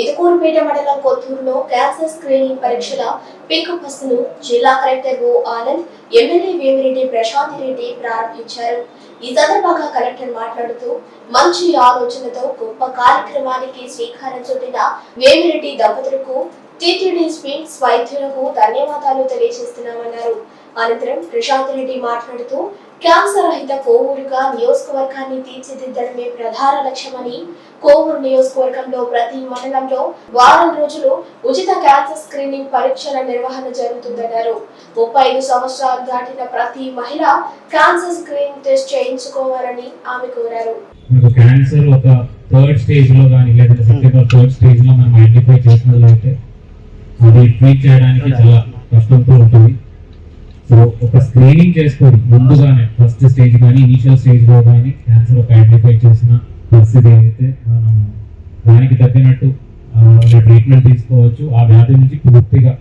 ఇదుకూరుపేట మండలం కొత్తూరులో cancer screening పరీక్షల పింక్ బస్సును జిల్లా collector O Anand MLA Vemireddy Prashanth Reddy ప్రారంభించారు. ఈ సందర్భంగా కలెక్టర్ మాట్లాడుతూ మంచి ఆలోచనతో గొప్ప కార్యక్రమానికి శ్రీకారం చుట్టిన వేమిరెడ్డి దంపతులకు టీటీడీ స్పీడ్స్ వైద్యులకు ధన్యవాదాలు తెలియజేస్తున్నామన్నారు. అనంతరం ప్రశాంత్ రెడ్డి మాట్లాడుతూ క్యాన్సర్ రహిత కోవూరుగా నియోజకవర్గాన్ని తీర్చిదిద్దడమే ప్రధాన లక్ష్యమని కోవూరు నియోజకవర్గంలో ప్రతి మండలంలో వారం రోజులు ఉచిత క్యాన్సర్ స్క్రీనింగ్ పరీక్షల నిర్వహణ జరుగుతుందన్నారు. ముప్పై ఐదు సంవత్సరాలు దాటిన ప్రతి మహిళ క్యాన్సర్ స్క్రీనింగ్ టెస్ట్ చేయించుకోవాలని ఆమె కోరారు. క్యాన్సర్ ఒక థర్డ్ స్టేజ్లో కానీ లేదంటే సెకండ్ థర్డ్ స్టేజ్లో మనం ఐడెంటిఫై చేసినట్లయితే అది ట్రీట్ చేయడానికి చాలా కష్టంతో ఉంటుంది. సో ఒక స్క్రీనింగ్ చేసుకోండి ముందుగానే ఫస్ట్ స్టేజ్ కానీ ఇనీషియల్ స్టేజ్లో కానీ క్యాన్సర్ ఒక ఐడెంటిఫై చేసిన పరిస్థితి ఏదైతే మనం దానికి తగ్గినట్టు ట్రీట్మెంట్ తీసుకోవచ్చు ఆ వ్యాధి నుంచి పూర్తిగా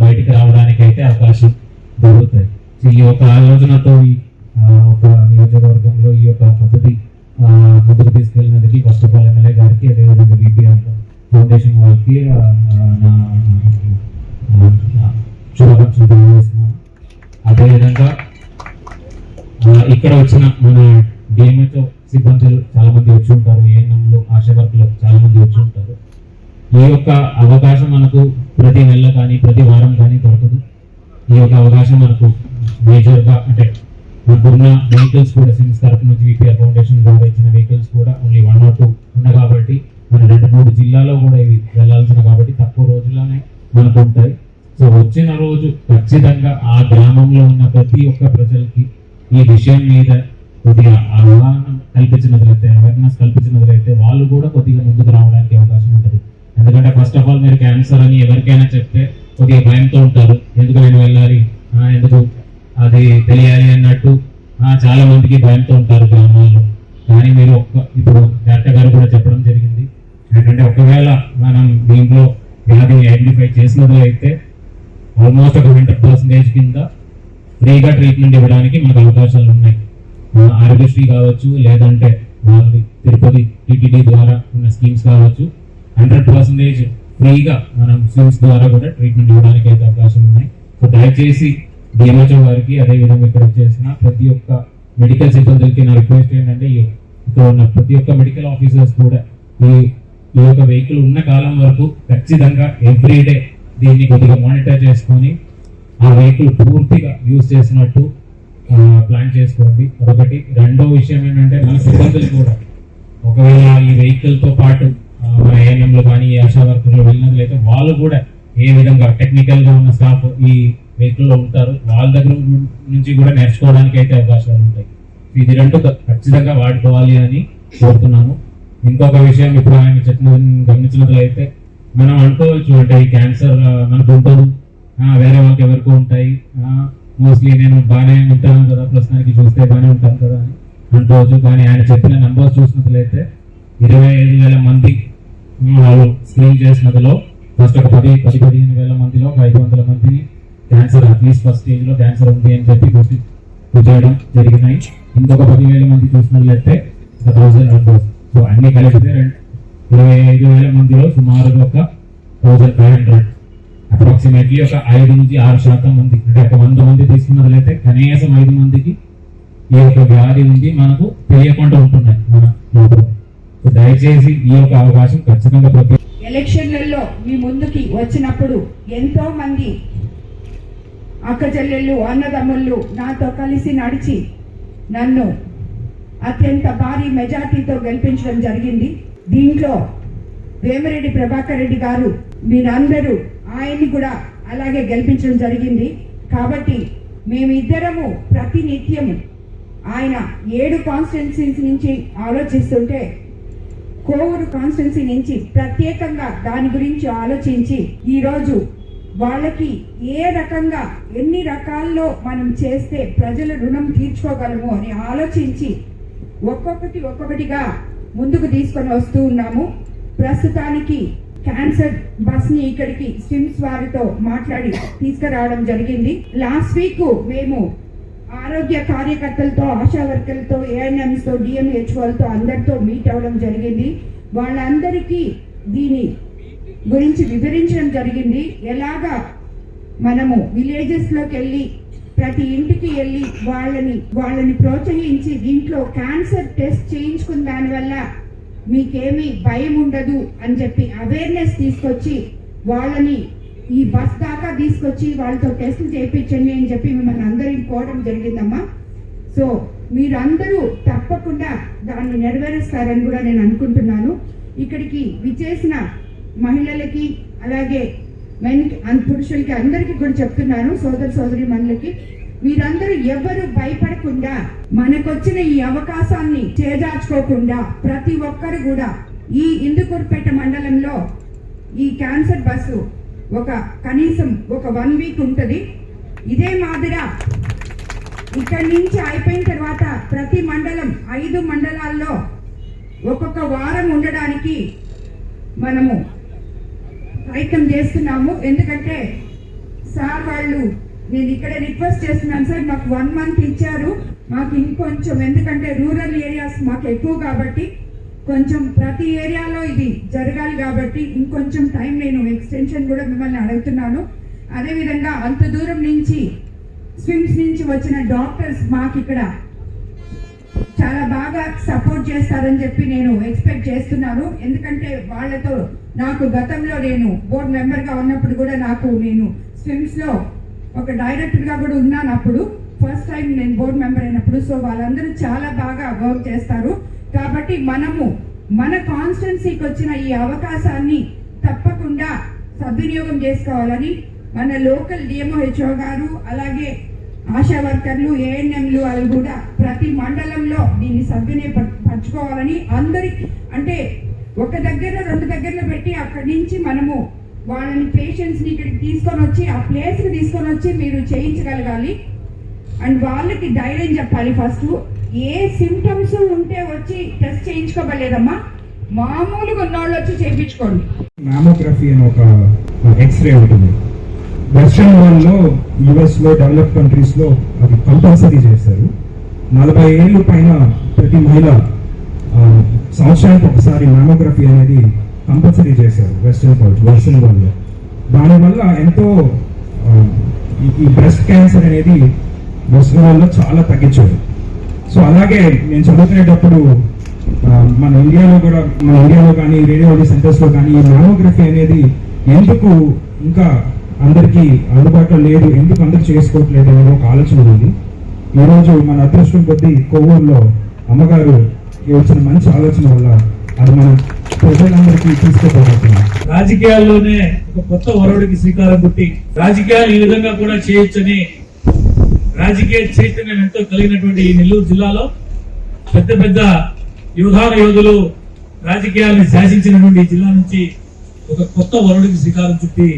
బయటికి రావడానికి అయితే అవకాశం దొరుకుతాయి సో ఈ యొక్క ఆలోచనతో ఈ ఒక నియోజకవర్గంలో ఈ యొక్క పద్ధతి ముందుకు తీసుకెళ్ళినందుకు ఫస్ట్ ఆఫ్ ఆల్ ఎమ్మెల్యే గారికి అదేవిధంగా బీపీఆర్ ఫౌండేషన్ వాళ్ళకి చూడవచ్చు నా శుభాకాంక్షలు అదేవిధంగా ఇక్కడ వచ్చిన మన డిఎంఏతో సిబ్బందులు చాలా మంది వచ్చి ఉంటారు ఏఎన్ఎంలు ఆశా వర్కులు చాలా మంది వచ్చి ఉంటారు. ఈ యొక్క అవకాశం మనకు ప్రతి నెల కానీ ప్రతి వారం కానీ దొరకదు. ఈ యొక్క అవకాశం మనకు మేజర్గా అంటే మనకున్న వెహికల్స్ కూడా సిమ్స్ తరఫు నుంచి విపిఆర్ ఫౌండేషన్ ద్వారా ఇచ్చిన వెహికల్స్ కూడా ఓన్లీ వన్ ఆర్ టూ ఉన్నాయి కాబట్టి మన రెండు మూడు జిల్లాలో కూడా ఇవి వెళ్ళాల్సిన కాబట్టి తక్కువ రోజుల్లోనే మనకు ఉంటాయి. సో వచ్చిన రోజు ఖచ్చితంగా ఆ గ్రామంలో ఉన్న ప్రతి ఒక్క ప్రజలకి ఈ విషయం మీద కొద్దిగా అవగాహన కల్పించినట్లయితే అవేర్నెస్ కల్పించినట్లయితే వాళ్ళు కూడా కొద్దిగా ముందుకు రావడానికి అవకాశం ఉంటుంది. ఎందుకంటే ఫస్ట్ ఆఫ్ ఆల్ మీరు క్యాన్సర్ అని ఎవరికైనా చెప్తే కొద్దిగా భయంతో ఉంటారు. ఎందుకు నేను వెళ్ళాలి? ఎందుకు? అది తెలియాలి అన్నట్టు చాలా మందికి భయంతో ఉంటారు గ్రామాల్లో. కానీ మీరు ఒక్క ఇప్పుడు డాక్టర్ గారు కూడా చెప్పడం జరిగింది. ఏంటంటే ఒకవేళ మనం దీంట్లో వ్యాధి ఐడెంటిఫై చేసినట్లయితే ఆల్మోస్ట్ ఒక హండ్రెడ్ పర్సెంటేజ్ కింద ఫ్రీగా ట్రీట్మెంట్ ఇవ్వడానికి మనకు అవకాశాలు ఉన్నాయి. ఆరోగ్యశ్రీ కావచ్చు లేదంటే వాళ్ళది తిరుపతి టీటీడీ ద్వారా ఉన్న స్కీమ్స్ కావచ్చు హండ్రెడ్ పర్సెంటేజ్ ఫ్రీగా మనం స్కీమ్స్ ద్వారా కూడా ట్రీట్మెంట్ ఇవ్వడానికి అయితే అవకాశం ఉన్నాయి. సో దయచేసి డిఎంహెచ్ఓ గారికి అదేవిధంగా ఇక్కడ చేసిన ప్రతి ఒక్క మెడికల్ సిబ్బందికి నా రిక్వెస్ట్ ఏంటంటే ఇక్కడ ఉన్న ప్రతి ఒక్క మెడికల్ ఆఫీసర్స్ కూడా ఈ ఈ యొక్క వెహికల్ ఉన్న కాలం వరకు ఖచ్చితంగా ఎవ్రీడే దీన్ని కొద్దిగా మానిటర్ చేసుకొని ఆ వెహికల్ పూర్తిగా యూజ్ చేసినట్టు ప్లాన్ చేసుకోండి. ఒకటి రెండో విషయం ఏంటంటే మన సిబ్బందులు కూడా ఒకవేళ ఈ వెహికల్తో పాటు మన ఏఎన్ఎంలు కానీ ఈ ఆశా వర్కర్లు వెళ్ళినట్లయితే వాళ్ళు కూడా ఏ విధంగా టెక్నికల్గా ఉన్న స్టాఫ్ ఈ వెహికల్లో ఉంటారు వాళ్ళ దగ్గర నుంచి కూడా నేర్చుకోవడానికి అయితే అవకాశాలు ఉంటాయి. ఇది రెండు ఖచ్చితంగా వాడుకోవాలి అని కోరుతున్నాను ఇంకొక విషయం ఇప్పుడు ఆయన చెప్పిన గమనించినట్లయితే మనం అనుకోవచ్చు అంటే ఈ క్యాన్సర్ మనకు ఉంటుంది వేరే వాళ్ళకి ఎవరికో ఉంటాయి. మోస్ట్లీ నేను బాగానే ఉంటాను కదా ప్రస్తుతానికి చూస్తే బాగానే ఉంటాను కదా అని అనుకోవచ్చు కానీ ఆయన చెప్పిన నంబర్స్ చూసినట్లయితే ఇరవై ఐదు వేల మంది వాళ్ళు స్క్రీన్ చేసినదిలో ఫస్ట్ ఒక పది పది పదిహేను వేల మందిలో ఒక ఐదు వందల మందిని క్యాన్సర్ అట్లీస్ట్ ఫస్ట్ స్టేజ్లో క్యాన్సర్ ఉంది అని చెప్పి గుర్తి చేయడం జరిగినాయి ఇంకొక పదివేల మంది చూసినట్లయితే ఒక థౌసండ్ మెంబర్స్ సో అన్ని కలిపితే రెండు ఇరవై ఐదు వేల మందిలో సుమారుగా ఒక థౌజండ్ ఫైవ్ హండ్రెడ్ అప్రాక్సిమేట్లీ ఒక ఐదు నుంచి ఆరు శాతం మంది అంటే ఒక వంద మంది తీసుకున్నట్లయితే కనీసం ఐదు మందికి ఈ యొక్క వ్యాధి ఉంది మనకు తెలియకుండా ఉంటున్నాయి మన సో దయచేసి ఈ యొక్క అవకాశం ఖచ్చితంగా ప్రతి ఎలక్షన్లలో మీ ముందుకి వచ్చినప్పుడు ఎంతో మంది అక్క చెల్లెళ్ళు అన్నదమ్ముళ్ళు నాతో కలిసి నడిచి నన్ను అత్యంత భారీ మెజార్టీతో గెలిపించడం జరిగింది. దీంట్లో వేమిరెడ్డి ప్రభాకర్ రెడ్డి గారు మీరందరూ ఆయన్ని కూడా అలాగే గెలిపించడం జరిగింది. కాబట్టి మేమిద్దరము ప్రతినిత్యము ఆయన ఏడు కాన్స్టిట్యున్సీస్ నుంచి ఆలోచిస్తుంటే కోవూరు కాన్స్టిట్యున్సీ నుంచి ప్రత్యేకంగా దాని గురించి ఆలోచించి ఈరోజు వాళ్ళకి ఏ రకంగా ఎన్ని రకాల్లో మనం చేస్తే ప్రజల రుణం తీర్చుకోగలము అని ఆలోచించి ఒక్కొక్కటి ఒక్కొక్కటిగా ముందుకు తీసుకొని వస్తూ ఉన్నాము. ప్రస్తుతానికి క్యాన్సర్ బస్ని ఇక్కడికి స్విమ్స్ వారితో మాట్లాడి తీసుకురావడం జరిగింది. లాస్ట్ వీక్ మేము ఆరోగ్య కార్యకర్తలతో ఆశా వర్కర్లతో ఏఎన్ఎంస్తో డిఎంహెచ్ఓలతో అందరితో మీట్ అవ్వడం జరిగింది. వాళ్ళందరికీ దీని గురించి వివరించడం జరిగింది. ఎలాగా మనము విలేజెస్లోకి వెళ్ళి ప్రతి ఇంటికి వెళ్ళి వాళ్ళని వాళ్ళని ప్రోత్సహించి దీంట్లో క్యాన్సర్ టెస్ట్ చేయించుకున్న దానివల్ల మీకేమీ భయం ఉండదు అని చెప్పి అవేర్నెస్ తీసుకొచ్చి వాళ్ళని ఈ బస్ దాకా తీసుకొచ్చి వాళ్ళతో టెస్టులు చేయించండి అని చెప్పి మిమ్మల్ని అందరిని కోవడం జరిగిందమ్మా. సో మీరందరూ తప్పకుండా దాన్ని నెరవేరుస్తారని కూడా నేను అనుకుంటున్నాను. ఇక్కడికి విచేసిన మహిళలకి అలాగే మెన్కి పురుషులకి అందరికీ కూడా చెప్తున్నాను సోదర సోదరి మనులకి. మీరందరూ ఎవరు భయపడకుండా మనకొచ్చిన ఈ అవకాశాన్ని చేజార్చుకోకుండా ప్రతి ఒక్కరు కూడా ఈ ఇందుకూరుపేట మండలంలో ఈ క్యాన్సర్ బస్సు ఒక కనీసం ఒక వన్ వీక్ ఉంటుంది. ఇదే మాదిరా ఇక్కడి నుంచి అయిపోయిన తర్వాత ప్రతి మండలం ఐదు మండలాల్లో ఒక్కొక్క వారం ఉండడానికి మనము ప్రయత్నం చేస్తున్నాము. ఎందుకంటే సార్ వాళ్ళు నేను ఇక్కడ రిక్వెస్ట్ చేస్తున్నాను సార్ మాకు వన్ మంత్ ఇచ్చారు. మాకు ఇంకొంచెం ఎందుకంటే రూరల్ ఏరియాస్ మాకు ఎక్కువ కాబట్టి కొంచెం ప్రతి ఏరియాలో ఇది జరగాలి కాబట్టి ఇంకొంచెం టైం నేను ఎక్స్టెన్షన్ కూడా మిమ్మల్ని అడుగుతున్నాను. అదేవిధంగా అంత దూరం నుంచి స్విమ్స్ నుంచి వచ్చిన డాక్టర్స్ మాకు ఇక్కడ చాలా బాగా సపోర్ట్ చేస్తారని చెప్పి నేను ఎక్స్పెక్ట్ చేస్తున్నాను. ఎందుకంటే వాళ్ళతో నాకు గతంలో నేను బోర్డ్ మెంబర్గా ఉన్నప్పుడు కూడా నాకు నేను స్విమ్స్లో ఒక డైరెక్టర్గా కూడా ఉన్నాను అప్పుడు. ఫస్ట్ టైం నేను బోర్డ్ మెంబర్ అయినప్పుడు. సో వాళ్ళందరూ చాలా బాగా వర్క్ చేస్తారు. కాబట్టి మనము మన కాన్స్టెన్సీకి వచ్చిన ఈ అవకాశాన్ని తప్పకుండా సద్వినియోగం చేసుకోవాలని మన లోకల్ డిఎంఓహెచ్ఓ గారు అలాగే ఆశా వర్కర్లు ఏఎన్ఎంలు వాళ్ళు కూడా ప్రతి మండలంలో దీన్ని సద్వినియోగపరచుకోవాలని అందరికి అంటే ఒక దగ్గర రెండు దగ్గరలో పెట్టి అక్కడి నుంచి మనము వాళ్ళని పేషెంట్స్ని ఇక్కడికి తీసుకొని వచ్చి ఆ ప్లేస్కి తీసుకొని వచ్చి మీరు చేయించగలగాలి. అండ్ వాళ్ళకి ధైర్యం చెప్పాలి ఫస్ట్. ఏ సిమ్టమ్స్ ఉంటే వచ్చి టెస్ట్ చేయించుకోవలేదమ్మా మామూలుగా ఉన్నవాళ్ళు వచ్చి చేయించుకోండి. మామోగ్రఫీ అని ఒక ఎక్స్రే ఉంటుంది వెస్ట్రన్ వరల్డ్లో యుఎస్లో డెవలప్ కంట్రీస్లో అది కంపల్సరీ చేశారు. నలభై ఏళ్ళు పైన ప్రతి మహిళ సంవత్సరానికి ఒకసారి మ్యామోగ్రఫీ అనేది కంపల్సరీ చేశారు వెస్ట్రన్ వరల్డ్ వెస్ట్రన్ వరల్డ్లో దానివల్ల ఎంతో ఈ- బ్రెస్ట్ క్యాన్సర్ అనేది వెస్ట్రన్ వరల్డ్లో చాలా తగ్గించారు. సో అలాగే నేను చదువుకునేటప్పుడు మన ఇండియాలో కూడా మన ఇండియాలో కానీ రేడియాలజీ సెంటర్స్లో కానీ ఈ మ్యామోగ్రఫీ అనేది ఎందుకు ఇంకా అందరికీ అందుబాటులో లేదు. ఎందుకు అందరు చేసుకోవట్లేదు అనే ఒక ఆలోచన ఉంది. ఈరోజు మన అదృష్టం కొద్దీ కొవ్వూరులో అమ్మగారు వచ్చిన మంచి ఆలోచన వల్ల అది మనం ప్రజలందరికీ తీసుకుపోతున్నాం రాజకీయాల్లోనే ఒక కొత్త వరుడికి శ్రీకారం పుట్టి రాజకీయాలు ఈ విధంగా కూడా చేయొచ్చని రాజకీయ చైతన్యం ఎంతో కలిగినటువంటి ఈ నెల్లూరు జిల్లాలో పెద్ద పెద్ద యోధాన యోధులు రాజకీయాలను శాసించినటువంటి ఈ జిల్లా నుంచి ఒక కొత్త వరుడికి శ్రీకారం చుట్టి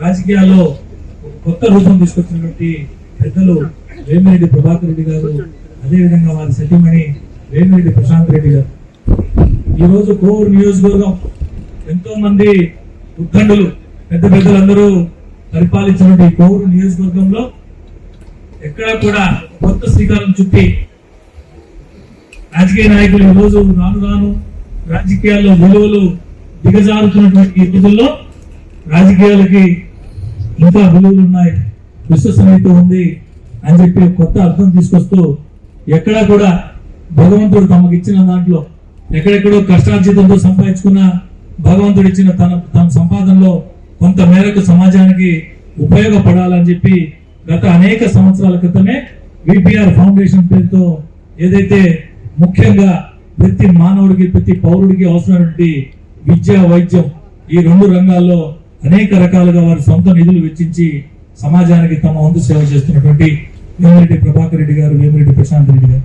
రాజకీయాల్లో కొత్త రూపం తీసుకొచ్చినటువంటి పెద్దలు వేమిరెడ్డి ప్రభాకర్ రెడ్డి గారు అదేవిధంగా వారి సతీమణి వేమిరెడ్డి ప్రశాంత్ రెడ్డి గారు. ఈ రోజు కోవూరు నియోజకవర్గం ఎంతో మంది ఉద్దండులు పెద్ద పెద్దలందరూ పరిపాలించినటువంటి కోవూరు నియోజకవర్గంలో ఎక్కడా కూడా కొత్త శ్రీకారం చుట్టి రాజకీయ నాయకులు ఈరోజు రోజు రాను రాను రాజకీయాల్లో విలువలు దిగజారుతున్నటువంటి ఈ రోజుల్లో రాజకీయాలకి ఇంకా విలువలు ఉన్నాయి. విశ్వసనీయత ఉంది అని చెప్పి కొత్త అర్థం తీసుకొస్తూ ఎక్కడా కూడా భగవంతుడు తమకు ఇచ్చిన దాంట్లో ఎక్కడెక్కడో కష్టార్జితంతో సంపాదించుకున్న భగవంతుడు ఇచ్చిన తన తన సంపాదనలో కొంత మేరకు సమాజానికి ఉపయోగపడాలని చెప్పి గత అనేక సంవత్సరాల క్రితమే విపిఆర్ ఫౌండేషన్ పేరుతో ఏదైతే ముఖ్యంగా ప్రతి మానవుడికి ప్రతి పౌరుడికి అవసరమైనటువంటి విద్య వైద్యం ఈ రెండు రంగాల్లో అనేక రకాలుగా వారి సొంత నిధులు వెచ్చించి సమాజానికి తమ వంతు సేవ చేస్తున్నటువంటి వేమిరెడ్డి ప్రభాకర్ రెడ్డి గారు వేమిరెడ్డి ప్రశాంత్ రెడ్డి గారు.